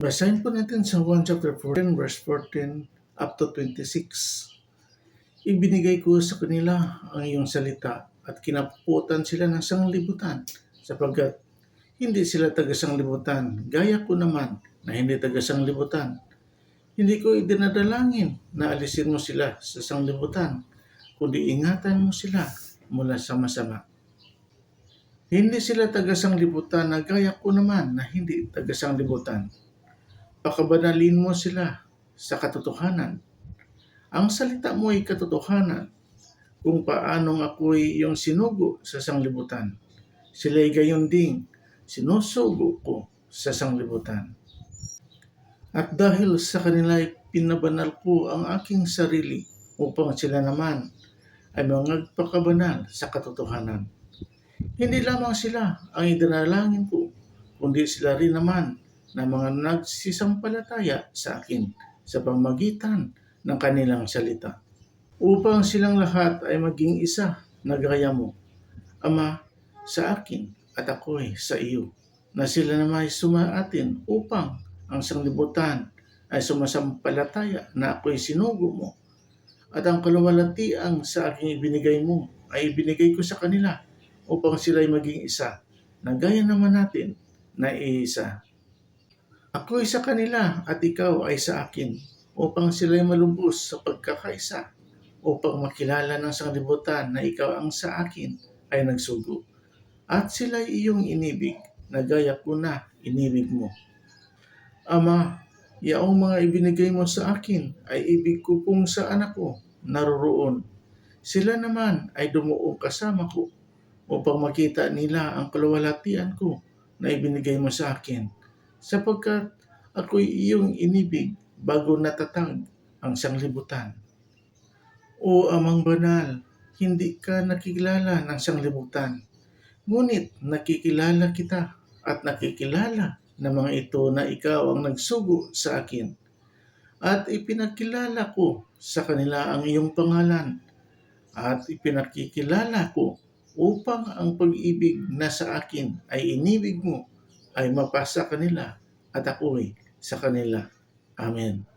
Basahin po natin sa 1 chapter 14 verse 14 up to 26. Ibinigay ko sa kanila ang iyong salita at kinaputan sila ng sanglibutan sapagkat hindi sila taga-sanglibutan, gaya ko naman na hindi taga-sanglibutan. Hindi ko idinadalangin na alisin mo sila sa sanglibutan, kundi ingatan mo sila mula sa masama. Hindi sila taga-sanglibutan na gaya ko naman na hindi taga-sanglibutan. Pakabanalin mo sila sa katotohanan. Ang salita mo ay katotohanan kung paanong ako'y yung sinugo sa sanglibutan. Sila'y gayon ding sinusugo ko sa sanglibutan. At dahil sa kanila pinabanal ko ang aking sarili upang sila naman ay magpakabanal sa katotohanan. Hindi lamang sila ang idinalangin ko, kundi sila rin naman na mga nagsisampalataya sa akin sa pamagitan ng kanilang salita. Upang silang lahat ay maging isa na gaya mo, Ama, sa akin at ako'y sa iyo, na sila naman ay sumaatin upang ang sanglibutan ay sumasampalataya na ako'y sinugo mo at ang kaluwalhatiang sa aking ibinigay mo ay ibinigay ko sa kanila upang sila ay maging isa na gaya naman natin na iisa. Ako ay sa kanila at ikaw ay sa akin upang sila ay malubos sa pagkakaisa upang makilala ng sanglibutan na ikaw ang sa akin ay nagsugo at sila ay iyong inibig na gaya ko na inibig mo. Ama, yaong mga ibinigay mo sa akin ay ibig ko kung saan ako naroroon. Sila naman ay dumuong kasama ko upang makita nila ang kaluwalhatian ko na ibinigay mo sa akin sapagkat ako'y iyong inibig bago natatag ang sanglibutan. O Amang Banal, hindi ka nakikilala ng sanglibutan. Ngunit nakikilala kita at nakikilala ng mga ito na ikaw ang nagsugo sa akin. At ipinakilala ko sa kanila ang iyong pangalan. At ipinakikilala ko upang ang pag-ibig na sa akin ay inibig mo ay mapasa kanila at ako'y sa kanila. Amen.